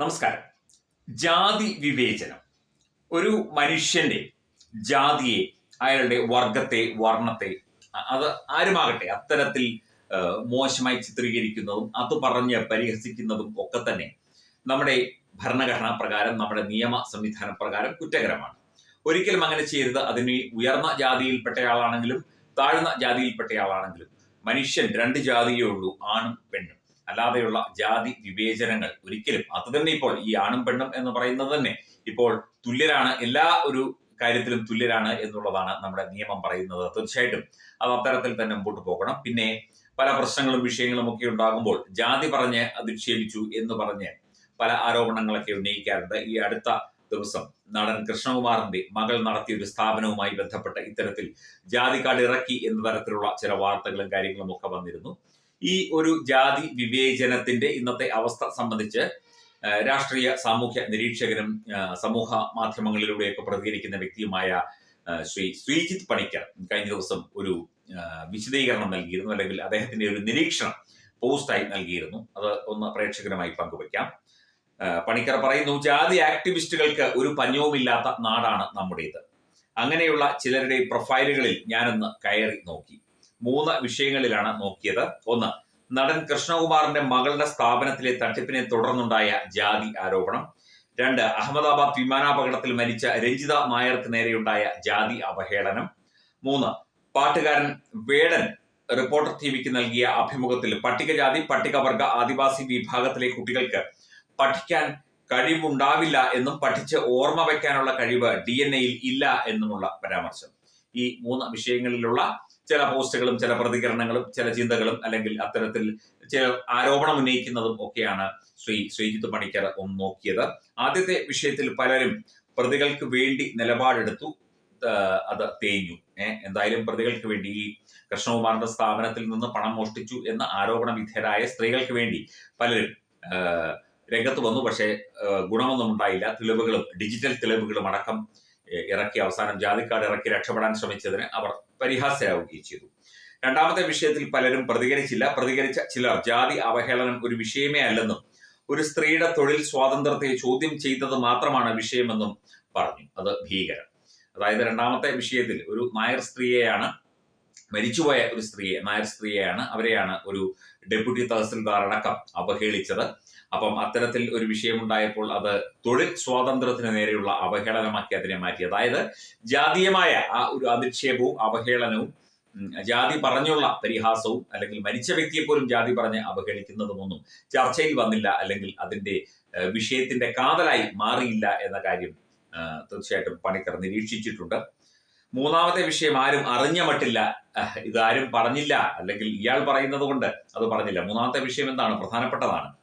നമസ്കാരം. ജാതി വിവേചനം. ഒരു മനുഷ്യന്റെ ജാതിയെ അയാളുടെ വർഗത്തെ വർണത്തെ അത് ആരുമാകട്ടെ അത്തരത്തിൽ മോശമായി ചിത്രീകരിക്കുന്നതും അത് പറഞ്ഞ് പരിഹസിക്കുന്നതും ഒക്കെ തന്നെ നമ്മുടെ ഭരണഘടനാ പ്രകാരം നമ്മുടെ നിയമ സംവിധാന പ്രകാരം കുറ്റകരമാണ്. ഒരിക്കലും അങ്ങനെ ചെയ്യരുത്. അതിന് ഉയർന്ന ജാതിയിൽപ്പെട്ടയാളാണെങ്കിലും താഴ്ന്ന ജാതിയിൽപ്പെട്ടയാളാണെങ്കിലും മനുഷ്യൻ രണ്ട് ജാതിയേ ഉള്ളൂ ആണും പെണ്ണും. അല്ലാതെയുള്ള ജാതി വിവേചനങ്ങൾ ഒരിക്കലും. അത് തന്നെ ഇപ്പോൾ ഈ ആണും പെണ്ണും എന്ന് പറയുന്നത് തന്നെ ഇപ്പോൾ തുല്യരാണ്. എല്ലാ ഒരു കാര്യത്തിലും തുല്യരാണ് എന്നുള്ളതാണ് നമ്മുടെ നിയമം പറയുന്നത്. തീർച്ചയായിട്ടും അത് അത്തരത്തിൽ തന്നെ മുമ്പോട്ട് പോകണം. പിന്നെ പല പ്രശ്നങ്ങളും വിഷയങ്ങളും ഒക്കെ ഉണ്ടാകുമ്പോൾ ജാതി പറഞ്ഞ് അധിക്ഷേപിച്ചു എന്ന് പറഞ്ഞ് പല ആരോപണങ്ങളൊക്കെ ഉന്നയിക്കാറുണ്ട്. ഈ അടുത്ത ദിവസം നടൻ കൃഷ്ണകുമാറിന്റെ മകൾ നടത്തിയ ഒരു സ്ഥാപനവുമായി ബന്ധപ്പെട്ട ഇത്തരത്തിൽ ജാതി കാർഡ് ഇറക്കി എന്ന തരത്തിലുള്ള ചില വാർത്തകളും കാര്യങ്ങളും ഒക്കെ വന്നിരുന്നു. ഈ ഒരു ജാതി വിവേചനത്തിന്റെ ഇന്നത്തെ അവസ്ഥ സംബന്ധിച്ച് രാഷ്ട്രീയ സാമൂഹ്യ നിരീക്ഷകനും സമൂഹ മാധ്യമങ്ങളിലൂടെയൊക്കെ പ്രതികരിക്കുന്ന വ്യക്തിയുമായ ശ്രീ ശ്രീജിത്ത് പണിക്കർ കഴിഞ്ഞ ദിവസം ഒരു വിശദീകരണം നൽകിയിരുന്നു. അല്ലെങ്കിൽ അദ്ദേഹത്തിന്റെ ഒരു നിരീക്ഷണം പോസ്റ്റായി നൽകിയിരുന്നു. അത് ഒന്ന് പ്രേക്ഷകരുമായി പങ്കുവയ്ക്കാം. പണിക്കർ പറയുന്നു ജാതി ആക്ടിവിസ്റ്റുകൾക്ക് ഒരു പഞ്ഞവുമില്ലാത്ത നാടാണ് നമ്മുടേത്. അങ്ങനെയുള്ള ചിലരുടെ പ്രൊഫൈലുകളിൽ ഞാനൊന്ന് കയറി നോക്കി. മൂന്ന് വിഷയങ്ങളിലാണ് നോക്കിയത്. ഒന്ന് നടൻ കൃഷ്ണകുമാറിന്റെ മകളുടെ സ്ഥാപനത്തിലെ തട്ടിപ്പിനെ തുടർന്നുണ്ടായ ജാതി ആരോപണം. രണ്ട് അഹമ്മദാബാദ് വിമാനാപകടത്തിൽ മരിച്ച രഞ്ജിത നായർക്ക് നേരെയുണ്ടായ ജാതി അവഹേളനം. മൂന്ന് പാട്ടുകാരൻ വേടൻ റിപ്പോർട്ടർ ടിവിക്ക് നൽകിയ അഭിമുഖത്തിൽ പട്ടികജാതി പട്ടികവർഗ ആദിവാസി വിഭാഗത്തിലെ കുട്ടികൾക്ക് പഠിക്കാൻ കഴിവുണ്ടാവില്ല എന്നും പഠിച്ച് ഓർമ്മ വയ്ക്കാനുള്ള കഴിവ് ഡി എൻ എയിൽ ഇല്ല എന്നുമുള്ള പരാമർശം. ഈ മൂന്ന് വിഷയങ്ങളിലുള്ള ചില പോസ്റ്റുകളും ചില പ്രതികരണങ്ങളും ചില ചിന്തകളും അല്ലെങ്കിൽ അത്തരത്തിൽ ചില ആരോപണം ഉന്നയിക്കുന്നതും ഒക്കെയാണ് ശ്രീ ശ്രീജിത്ത് പണിക്കർ ഒന്ന് നോക്കിയത്. ആദ്യത്തെ വിഷയത്തിൽ പലരും പ്രതികൾക്ക് വേണ്ടി നിലപാടെടുത്തു. അത് തേഞ്ഞു. ഏഹ് എന്തായാലും പ്രതികൾക്ക് വേണ്ടി ഈ കൃഷ്ണകുമാറിന്റെ സ്ഥാപനത്തിൽ നിന്ന് പണം മോഷ്ടിച്ചു എന്ന ആരോപണ വിധേയരായ സ്ത്രീകൾക്ക് വേണ്ടി പലരും രംഗത്ത് വന്നു. പക്ഷേ ഗുണമൊന്നും ഉണ്ടായില്ല. തെളിവുകളും ഡിജിറ്റൽ തെളിവുകളും അടക്കം ഇറക്കി അവസാനം ജാതിക്കാട് ഇറക്കി രക്ഷപ്പെടാൻ ശ്രമിച്ചതിന് അവർ പരിഹാസ്യാവുകയും ചെയ്തു. രണ്ടാമത്തെ വിഷയത്തിൽ പലരും പ്രതികരിച്ചില്ല. പ്രതികരിച്ച ചിലർ ജാതി അവഹേളനം ഒരു വിഷയമേ അല്ലെന്നും ഒരു സ്ത്രീയുടെ തൊഴിൽ സ്വാതന്ത്ര്യത്തെ ചോദ്യം ചെയ്തത് മാത്രമാണ് വിഷയമെന്നും പറഞ്ഞു. അത് ഭീകരം അതായത് രണ്ടാമത്തെ വിഷയത്തിൽ ഒരു നായർ സ്ത്രീയെയാണ് മരിച്ചുപോയ ഒരു സ്ത്രീയെ നായർ സ്ത്രീയെയാണ് അവരെയാണ് ഒരു ഡെപ്യൂട്ടി തഹസിൽദാർ അടക്കം അവഹേളിച്ചത്. അപ്പം അത്തരത്തിൽ ഒരു വിഷയമുണ്ടായപ്പോൾ അത് തൊഴിൽ സ്വാതന്ത്ര്യത്തിന് നേരെയുള്ള അവഹേളനമാക്കി അതിനെ മാറ്റി. അതായത് ജാതീയമായ ആ ഒരു അധിക്ഷേപവും അവഹേളനവും ജാതി പറഞ്ഞുള്ള പരിഹാസവും അല്ലെങ്കിൽ മരിച്ച വ്യക്തിയെ പോലും ജാതി പറഞ്ഞ് അവഹേളിക്കുന്നതുമൊന്നും ചർച്ചയിൽ വന്നില്ല അല്ലെങ്കിൽ അതിന്റെ വിഷയത്തിന്റെ കാതലായി മാറിയില്ല എന്ന കാര്യം തീർച്ചയായിട്ടും പണിക്കർ നിരീക്ഷിച്ചിട്ടുണ്ട്. മൂന്നാമത്തെ വിഷയം ആരും അറിഞ്ഞ മട്ടില്ല. ഇതാരും പറഞ്ഞില്ല. അല്ലെങ്കിൽ ഇയാൾ പറയുന്നത് കൊണ്ട് അത് പറഞ്ഞില്ല. മൂന്നാമത്തെ വിഷയം എന്താണ്? പ്രധാനപ്പെട്ടതാണ്.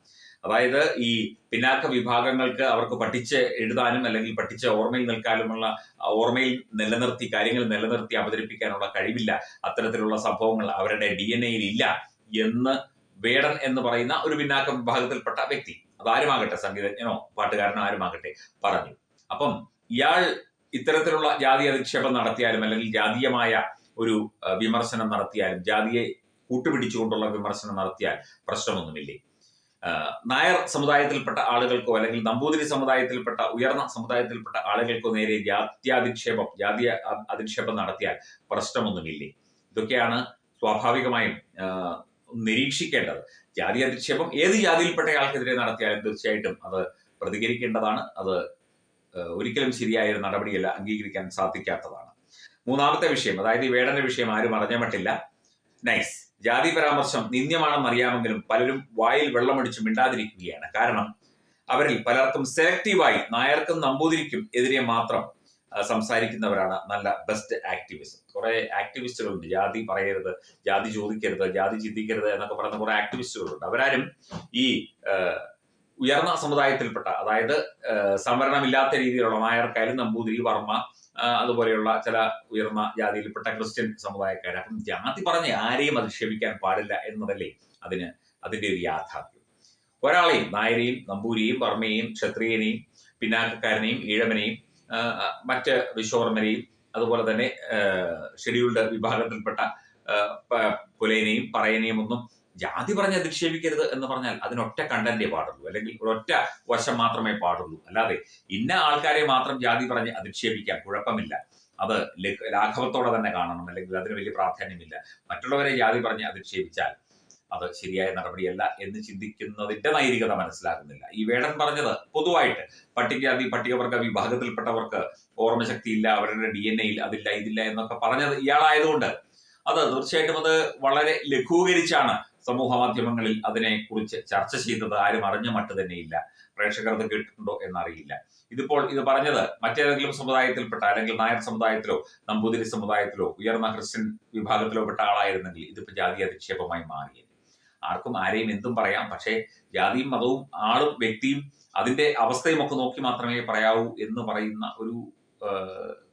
അതായത് ഈ പിന്നാക്ക വിഭാഗങ്ങൾക്ക് അവർക്ക് പഠിച്ച് എഴുതാനും അല്ലെങ്കിൽ പഠിച്ച് ഓർമ്മയിൽ നിൽക്കാനുമുള്ള ഓർമ്മയിൽ നിലനിർത്തി കാര്യങ്ങൾ നിലനിർത്തി അവതരിപ്പിക്കാനുള്ള കഴിവില്ല. അത്തരത്തിലുള്ള സംഭവങ്ങൾ അവരുടെ ഡി എൻ എയിൽ ഇല്ല എന്ന് വേടൻ എന്ന് പറയുന്ന ഒരു പിന്നാക്ക വിഭാഗത്തിൽപ്പെട്ട വ്യക്തി. അതാരുമാകട്ടെ? സംഗീതജ്ഞനോ പാട്ടുകാരനോ ആരുമാകട്ടെ? പറഞ്ഞു. അപ്പം ഇയാൾ ഇത്തരത്തിലുള്ള ജാതി അധിക്ഷേപം നടത്തിയാലും അല്ലെങ്കിൽ ജാതീയമായ ഒരു വിമർശനം നടത്തിയാലും ജാതിയെ കൂട്ടുപിടിച്ചുകൊണ്ടുള്ള വിമർശനം നടത്തിയാൽ പ്രശ്നമൊന്നുമില്ലേ? നായർ സമുദായത്തിൽപ്പെട്ട ആളുകൾക്കോ അല്ലെങ്കിൽ നമ്പൂതിരി സമുദായത്തിൽപ്പെട്ട ഉയർന്ന സമുദായത്തിൽപ്പെട്ട ആളുകൾക്കോ നേരെ ജാത്യാധിക്ഷേപം ജാതി അധിക്ഷേപം നടത്തിയാൽ പ്രശ്നമൊന്നുമില്ലേ? ഇതൊക്കെയാണ് സ്വാഭാവികമായും നിരീക്ഷിക്കേണ്ടത്. ജാതി അധിക്ഷേപം ഏത് ജാതിയിൽപ്പെട്ട ആൾക്കെതിരെ നടത്തിയാലും തീർച്ചയായിട്ടും അത് പ്രതികരിക്കേണ്ടതാണ്. അത് ഒരിക്കലും ശരിയായ ഒരു നടപടിയല്ല അംഗീകരിക്കാൻ സാധിക്കാത്തതാണ്. മൂന്നാമത്തെ വിഷയം അതായത് ഈ വേടന്റെ വിഷയം ആരും അറിഞ്ഞമട്ടില്ല. നൈസ് ജാതി പരാമർശം നിന്ദ്യമാണെന്ന് അറിയാമെങ്കിലും പലരും വായിൽ വെള്ളമടിച്ച് മിണ്ടാതിരിക്കുകയാണ്. കാരണം അവരിൽ പലർക്കും സെലക്റ്റീവായി നായർക്കും നമ്പൂതിരിക്കും എതിരെ മാത്രം സംസാരിക്കുന്നവരാണ് നല്ല ബെസ്റ്റ് ആക്ടിവിസം കുറെ ആക്ടിവിസ്റ്റുകളുണ്ട് ജാതി പറയരുത് ജാതി ചോദിക്കരുത് ജാതി ചിന്തിക്കരുത് എന്നൊക്കെ പറയുന്ന കുറെ ആക്ടിവിസ്റ്റുകളുണ്ട് അവരാരും ഈ ഉയർന്ന സമുദായത്തിൽപ്പെട്ട അതായത് സംവരണമില്ലാത്ത രീതിയിലുള്ള നായർക്കായാലും നമ്പൂതിരി വർമ്മ അതുപോലെയുള്ള ചില ഉയർന്ന ജാതിയിൽപ്പെട്ട ക്രിസ്ത്യൻ സമുദായക്കാർ അപ്പം ജാതി പറഞ്ഞ് ആരെയും അധിക്ഷേപിക്കാൻ പാടില്ല എന്നതല്ലേ അതിന് അതിന്റെ ഒരു യാഥാർത്ഥ്യം. ഒരാളെയും നായരെയും നമ്പൂരിയെയും വർമ്മയെയും ക്ഷത്രിയനെയും പിന്നാക്കക്കാരനെയും ഈഴവനെയും മറ്റ് വിശ്വകർമ്മനെയും അതുപോലെ തന്നെ ഷെഡ്യൂൾഡ് വിഭാഗത്തിൽപ്പെട്ട പുലയനെയും പറയനെയും ഒന്നും ജാതി പറഞ്ഞ് അധിക്ഷേപിക്കരുത് എന്ന് പറഞ്ഞാൽ അതിനൊറ്റ കണ്ടന്റേ പാടുള്ളൂ. അല്ലെങ്കിൽ ഒരൊറ്റ വശം മാത്രമേ പാടുള്ളൂ. അല്ലാതെ ഇന്ന ആൾക്കാരെ മാത്രം ജാതി പറഞ്ഞ് അധിക്ഷേപിക്കാൻ കുഴപ്പമില്ല. അത് ലഘ- ലാഘവത്തോടെ തന്നെ കാണണം. അല്ലെങ്കിൽ അതിന് വലിയ പ്രാധാന്യമില്ല. മറ്റുള്ളവരെ ജാതി പറഞ്ഞ് അധിക്ഷേപിച്ചാൽ അത് ശരിയായ നടപടിയല്ല എന്ന് ചിന്തിക്കുന്നതിന്റെ നൈതികത മനസ്സിലാകുന്നില്ല. ഈ വേടൻ പറഞ്ഞത് പൊതുവായിട്ട് പട്ടികജാതി പട്ടികവർഗ വിഭാഗത്തിൽപ്പെട്ടവർക്ക് ഓർമ്മശക്തിയില്ല അവരുടെ ഡി എൻ എയിൽ അതില്ല ഇതില്ല എന്നൊക്കെ പറഞ്ഞത് ഇയാളായതുകൊണ്ട് അത് തീർച്ചയായിട്ടും അത് വളരെ ലഘൂകരിച്ചാണ് സമൂഹ മാധ്യമങ്ങളിൽ അതിനെ കുറിച്ച് ചർച്ച ചെയ്തത്. ആരും അറിഞ്ഞ മട്ട് തന്നെയില്ല. പ്രേക്ഷകർ അത് കേട്ടിട്ടുണ്ടോ എന്നറിയില്ല. ഇതിപ്പോൾ ഇത് പറഞ്ഞത് മറ്റേതെങ്കിലും സമുദായത്തിൽപ്പെട്ട അല്ലെങ്കിൽ നായർ സമുദായത്തിലോ നമ്പൂതിരി സമുദായത്തിലോ ഉയർന്ന ക്രിസ്ത്യൻ വിഭാഗത്തിലോ പെട്ട ആളായിരുന്നെങ്കിൽ ഇതിപ്പോ ജാതി അധിക്ഷേപമായി മാറിയത് ആർക്കും ആരെയും എന്തും പറയാം. പക്ഷേ ജാതിയും മതവും ആളും വ്യക്തിയും അതിന്റെ അവസ്ഥയും ഒക്കെ നോക്കി മാത്രമേ പറയാവൂ എന്ന് പറയുന്ന ഒരു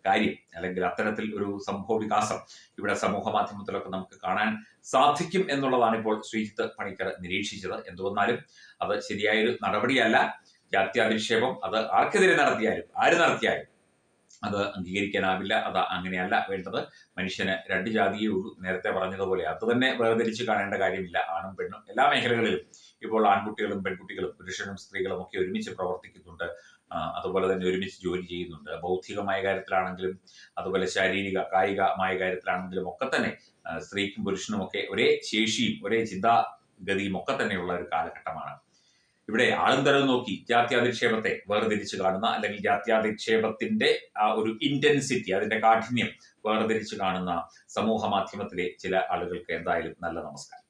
കാര്യം അല്ലെങ്കിൽ അത്തരത്തിൽ ഒരു സംഭവ വികാസം ഇവിടെ സമൂഹ മാധ്യമത്തിലൊക്കെ നമുക്ക് കാണാൻ സാധിക്കും എന്നുള്ളതാണ് ഇപ്പോൾ ശ്രീജിത്ത് പണിക്കർ നിരീക്ഷിച്ചത്. എന്തുവന്നാലും അത് ശരിയായൊരു നടപടിയല്ല. ജാത്യാധിക്ഷേപം അത് ആർക്കെതിരെ നടത്തിയാലും ആര് നടത്തിയാലും അത് അംഗീകരിക്കാനാവില്ല. അത് അങ്ങനെയല്ല വേണ്ടത്. മനുഷ്യന് രണ്ട് ജാതിയേ ഉള്ളൂ. നേരത്തെ പറഞ്ഞതുപോലെ അത് തന്നെ വേർതിരിച്ച് കാണേണ്ട കാര്യമില്ല. ആണും പെണ്ണും എല്ലാ മേഖലകളിലും ഇപ്പോൾ ആൺകുട്ടികളും പെൺകുട്ടികളും പുരുഷനും സ്ത്രീകളും ഒക്കെ ഒരുമിച്ച് പ്രവർത്തിക്കുന്നുണ്ട്. അതുപോലെ തന്നെ ഒരുമിച്ച് ജോലി ചെയ്യുന്നുണ്ട്. ബൗദ്ധികമായ കാര്യത്തിലാണെങ്കിലും അതുപോലെ ശാരീരിക കായികമായ കാര്യത്തിലാണെങ്കിലും ഒക്കെ തന്നെ സ്ത്രീക്കും പുരുഷനും ഒക്കെ ഒരേ ശേഷിയും ഒരേ ചിന്താഗതിയും ഒക്കെ തന്നെയുള്ള ഒരു കാലഘട്ടമാണ്. ഇവിടെ ആളും നോക്കി ജാത്യാധിക്ഷേപത്തെ വേർതിരിച്ച് കാണുന്ന അല്ലെങ്കിൽ ജാത്യാധിക്ഷേപത്തിന്റെ ആ ഒരു ഇന്റൻസിറ്റി അതിന്റെ കാഠിന്യം വേർതിരിച്ച് കാണുന്ന സമൂഹ മാധ്യമത്തിലെ ചില ആളുകൾക്ക് എന്തായാലും നല്ല നമസ്കാരം.